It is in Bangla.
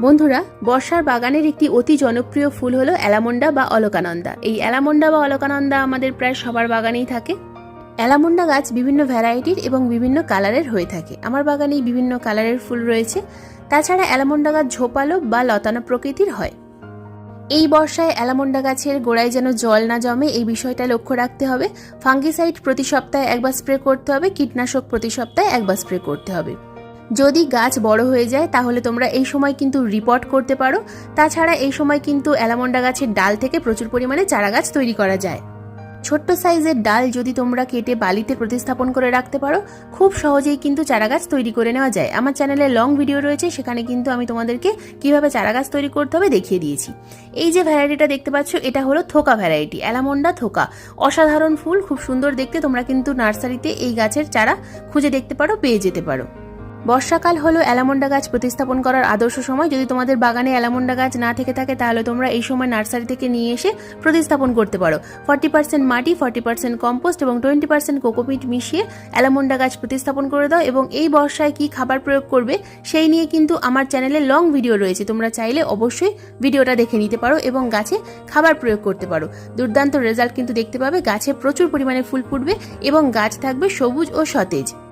বন্ধুরা, বর্ষার বাগানের একটি অতি জনপ্রিয় ফুল হলো অ্যালামন্ডা বা অলকানন্দা। এই অ্যালামন্ডা বা অলকানন্দা আমাদের প্রায় সবার বাগানেই থাকে। অ্যালামন্ডা গাছ বিভিন্ন ভ্যারাইটির এবং বিভিন্ন কালারের হয়ে থাকে। আমার বাগানেই বিভিন্ন কালারের ফুল রয়েছে। তাছাড়া অ্যালামন্ডা গাছ ঝোপালো বা লতানো প্রকৃতির হয়। এই বর্ষায় অ্যালামন্ডা গাছের গোড়ায় যেন জল না জমে এই বিষয়টা লক্ষ্য রাখতে হবে। ফাঙ্গিসাইড প্রতি সপ্তাহে একবার স্প্রে করতে হবে, কীটনাশক প্রতি সপ্তাহে একবার স্প্রে করতে হবে। যদি গাছ বড় হয়ে যায়, তাহলে তোমরা এই সময় কিন্তু রিপোর্ট করতে পারো। তাছাড়া এই সময় কিন্তু অ্যালামন্ডা গাছের ডাল থেকে প্রচুর পরিমাণে চারা গাছ তৈরি করা যায়। ছোট্ট সাইজের ডাল যদি তোমরা কেটে বালিতে প্রতিস্থাপন করে রাখতে পারো, খুব সহজেই কিন্তু চারা গাছ তৈরি করে নেওয়া যায়। আমার চ্যানেলে লং ভিডিও রয়েছে, সেখানে কিন্তু আমি তোমাদেরকে কীভাবে চারা গাছ তৈরি করতে হবে দেখিয়ে দিয়েছি। এই যে ভ্যারাইটিটা দেখতে পাচ্ছ, এটা হলো থোকা ভ্যারাইটি অ্যালামন্ডা থোকা। অসাধারণ ফুল, খুব সুন্দর দেখতে, তোমরা কিন্তু নার্সারিতে এই গাছের চারা খুঁজে দেখতে পারো, পেয়ে যেতে পারো। বর্ষাকাল হলো অ্যালামন্ডা গাছ প্রতিস্থাপন করার আদর্শ সময়। যদি তোমাদের বাগানে অ্যালামন্ডা গাছ না থেকে থাকে, তাহলে তোমরা এই সময় নার্সারি থেকে নিয়ে এসে প্রতিস্থাপন করতে পারো। ফর্টি পার্সেন্ট মাটি, ফর্টি পার্সেন্ট কম্পোস্ট এবং টোয়েন্টি পার্সেন্ট কোকোপিট মিশিয়ে অ্যালামন্ডা গাছ প্রতিস্থাপন করে দাও এবং এই বর্ষায় কি খাবার প্রয়োগ করবে, সেই নিয়ে কিন্তু আমার চ্যানেলে লং ভিডিও রয়েছে। তোমরা চাইলে অবশ্যই ভিডিওটা দেখে নিতে পারো এবং গাছে খাবার প্রয়োগ করতে পারো। দুর্দান্ত রেজাল্ট কিন্তু দেখতে পাবে। গাছে প্রচুর পরিমাণে ফুল ফুটবে এবং গাছ থাকবে সবুজ ও সতেজ।